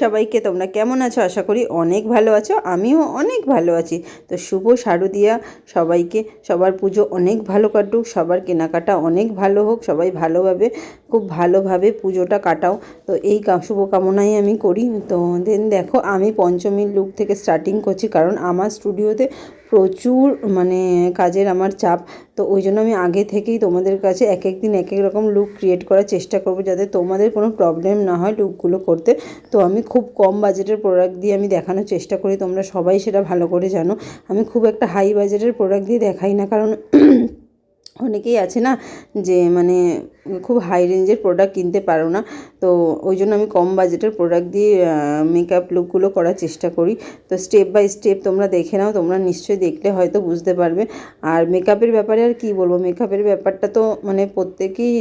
সবাইকে, তোমরা কেমন আছো? আশা করি অনেক ভালো আছো, আমিও অনেক ভালো আছি। তো শুভ শারদিয়া সবাইকে। সবার পুজো অনেক ভালো কাটুক, সবার কেনাকাটা অনেক ভালো হোক, সবাই ভালোভাবে, খুব ভালোভাবে পুজোটা কাটাও। তো এই শুভকামনাই আমি করি। তো দেন দেখো, আমি পঞ্চমীর লুক থেকে স্টার্টিং করছি, কারণ আমার স্টুডিওতে প্রচুর মানে কাজের আমার চাপ। তো ওই জন্য আমি আগে থেকেই তোমাদের কাছে এক এক দিন এক এক রকম লুক ক্রিয়েট করার চেষ্টা করব যাতে তোমাদের কোনো প্রবলেম না হয় লুকগুলো করতে। তো আমি খুব কম বাজেটের প্রোডাক্ট দিয়ে আমি দেখানোর চেষ্টা করি, তোমরা সবাই সেটা ভালো করে জানো। আমি খুব একটা হাই বাজেটের প্রোডাক্ট দিয়ে দেখাই না, কারণ অনেকেই আছে না যে মানে খুব হাই রেঞ্জের প্রোডাক্ট কিনতে পারো না। তো ওই জন্য আমি কম বাজেটের প্রোডাক্ট দিয়ে মেকআপ লুকগুলো করার চেষ্টা করি। তো স্টেপ বাই স্টেপ তোমরা দেখে নাও, তোমরা নিশ্চয়ই দেখলে হয়তো বুঝতে পারবে। আর মেকআপের ব্যাপারে আর কি বলব? মেকআপের ব্যাপারটা তো মানে প্রত্যেকেই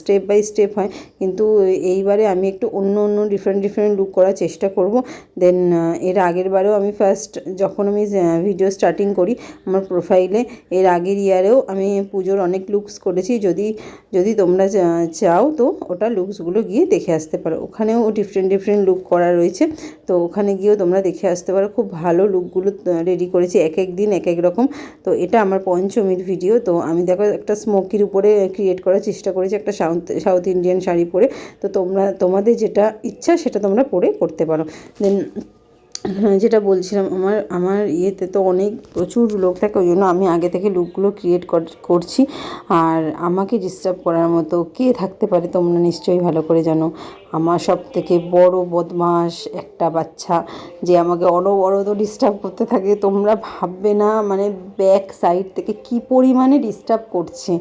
স্টেপ বাই স্টেপ হয়। কিন্তু এইবারে আমি একটু অন্য অন্য ডিফারেন্ট ডিফারেন্ট লুক করার চেষ্টা করব। দেন এর আগের বারেও আমি ফার্স্ট যখন আমি ভিডিও স্টার্টিং করি আমার প্রোফাইলে এর আগের ইয়ারেও আমি পুজোর অনেক লুকস করেছি। যদি যদি তোমরা চা- চাও তো ওটা লুকসগুলো গিয়ে দেখে আসতে পারো। ওখানেও ডিফারেন্ট ডিফারেন্ট লুক করা রয়েছে। তো ওখানে গিয়েও তোমরা দেখে আসতে পারো। খুব ভালো লুকগুলো রেডি করেছি এক এক দিন, এক এক রকম। তো এটা আমার পঞ্চমীর ভিডিও তো আমি দেখো একটা স্মোকির উপরে ক্রিয়েট করার চেষ্টা করেছি একটা সাউথ সাউথ ইন্ডিয়ান শাড়ি পরে। তো তোমরা, তোমাদের যেটা ইচ্ছা সেটা তোমরা পরে করতে পারো। দেন হ্যাঁ যেটা বলছিলাম, আমার আমার ইয়েতে তো অনেক প্রচুর লোক থাকে, ওই জন্য আমি আগে থেকে লুকগুলো ক্রিয়েট করছি। আর আমাকে ডিস্টার্ব করার মতো কে থাকতে পারে তোমরা নিশ্চয়ই ভালো করে জানো। আমার সব থেকে বড় বদমাস একটা বাচ্চা, যে আমাকে অনবরত ডিস্টার্ব করতে থাকে। তোমরা ভাববে না মানে ব্যাক সাইড থেকে কি পরিমাণে ডিস্টার্ব করছে।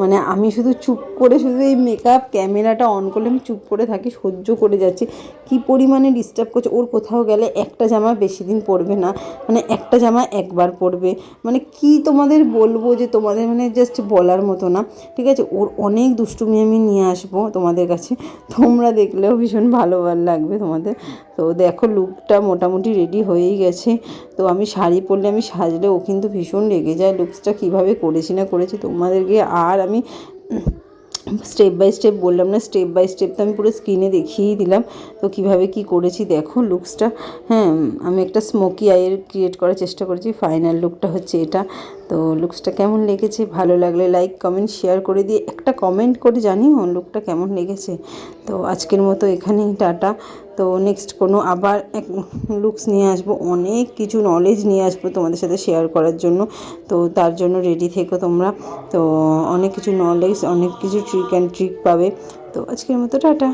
মানে আমি শুধু চুপ করে, শুধু এই মেকআপ ক্যামেরাটা অন করলে আমি চুপ করে থাকি, সহ্য করে যাচ্ছি। কি পরিমাণে ডিস্টার্ব করছে, ওর কোথাও গেলে একটা জামা বেশি দিন পরবে না। মানে একটা জামা একবার পরবে। মানে কি তোমাদের বলব যে তোমাদের মানে জাস্ট বলার মতো না। ঠিক আছে? ওর অনেক দুষ্টুমি আমি নিয়ে আসব তোমাদের কাছে। তোমরা দেখলেও ভীষণ ভালো ভালো লাগবে তোমাদের। তো দেখো লুকটা মোটামুটি রেডি হয়েই গেছে। তো আমি শাড়ি পরলে আমি সাজলে ও কিন্তু ভীষণ রেগে যায়। লুকসটা কীভাবে করেছি না করেছি তোমাদেরকে আর আমি স্টেপ বাই স্টেপ বললাম না স্টেপ বাই স্টেপ তো আমি পুরো স্ক্রিনে দেখিয়েই দিলাম। তো কীভাবে কি করেছি দেখো লুকসটা হ্যাঁ আমি একটা স্মোকি আইয়ের ক্রিয়েট করার চেষ্টা করেছি। ফাইনাল লুকটা হচ্ছে এটা। তো লুকসটা কেমন লেগেছে? ভালো লাগলে লাইক কমেন্ট শেয়ার করে দিয়ে একটা কমেন্ট করে জানিও লুকটা কেমন লেগেছে। তো আজকের মতো এখানেই টাটা। তো নেক্সট কোনো আবার এক লুকস নিয়ে আসব, অনেক কিছু নলেজ নিয়ে আসব তোমাদের সাথে শেয়ার করার জন্য। তো তার জন্য রেডি থেকো তোমরা। তো অনেক কিছু নলেজ অনেক কিছু ট্রিক অ্যান্ড ট্রিক পাবে। তো আজকের মতো টাটা।